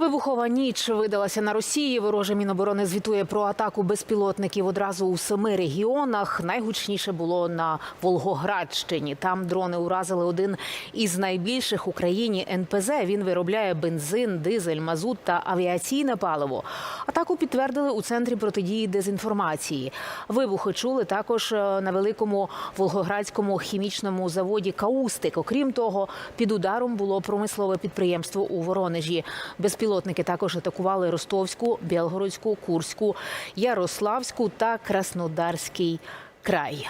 Вибухова ніч видалася на Росії. Вороже Міноборони звітує про атаку безпілотників одразу у семи регіонах. Найгучніше було на Волгоградщині. Там дрони уразили один із найбільших в Україні НПЗ. Він виробляє бензин, дизель, мазут та авіаційне паливо. Атаку підтвердили у центрі протидії дезінформації. Вибухи чули також е, на великому волгоградському хімічному заводі Каустик. Окрім того, під ударом було промислове підприємство у Воронежі. Безпілотники також атакували Ростовську, Білгородську, Курську, Ярославську та Краснодарський край.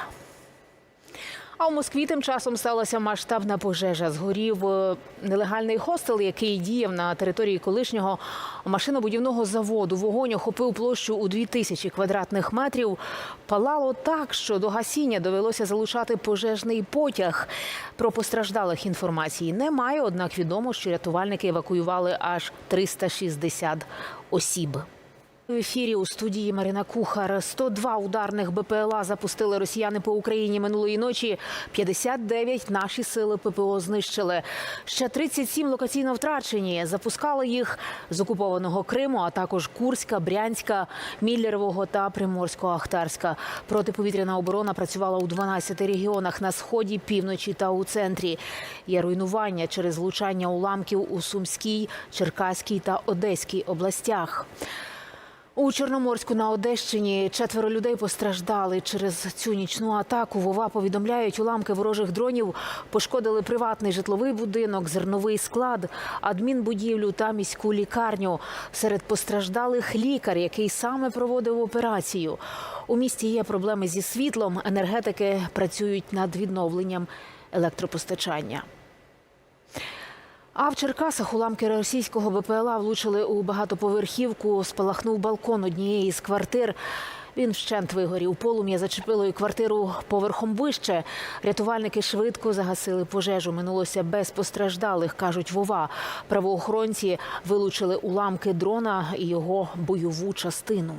А у Москві тим часом сталася масштабна пожежа. Згорів е, нелегальний хостел, який діяв на території колишнього машинобудівного заводу. Вогонь охопив площу у 2000 квадратних метрів. Палало так, що до гасіння довелося залучати пожежний потяг. Про постраждалих інформації немає. Однак відомо, що рятувальники евакуювали аж 360 осіб. В ефірі у студії Марина Кухар 102 ударних БПЛА запустили росіяни по Україні минулої ночі. 59 наші сили ППО знищили. Ще 37 локаційно втрачені. Запускали їх з окупованого Криму, а також Курська, Брянська, Міллерового та Приморсько-Ахтарська. Протиповітряна оборона працювала у 12 регіонах на сході, півночі та у центрі. Є руйнування через влучання уламків у Сумській, Черкаській та Одеській областях. У Чорноморську на Одещині четверо людей постраждали через цю нічну атаку. Вова повідомляють, уламки ворожих дронів пошкодили приватний житловий будинок, зерновий склад, адмінбудівлю та міську лікарню. Серед постраждалих лікар, який саме проводив операцію. У місті є проблеми зі світлом. Енергетики працюють над відновленням електропостачання. А в Черкасах уламки російського БПЛА влучили у багатоповерхівку. Спалахнув балкон однієї з квартир. Він вщент вигорів. Полум'я зачепило і квартиру поверхом вище. Рятувальники швидко загасили пожежу. Минулося без постраждалих, кажуть Вова. Правоохоронці вилучили уламки дрона і його бойову частину.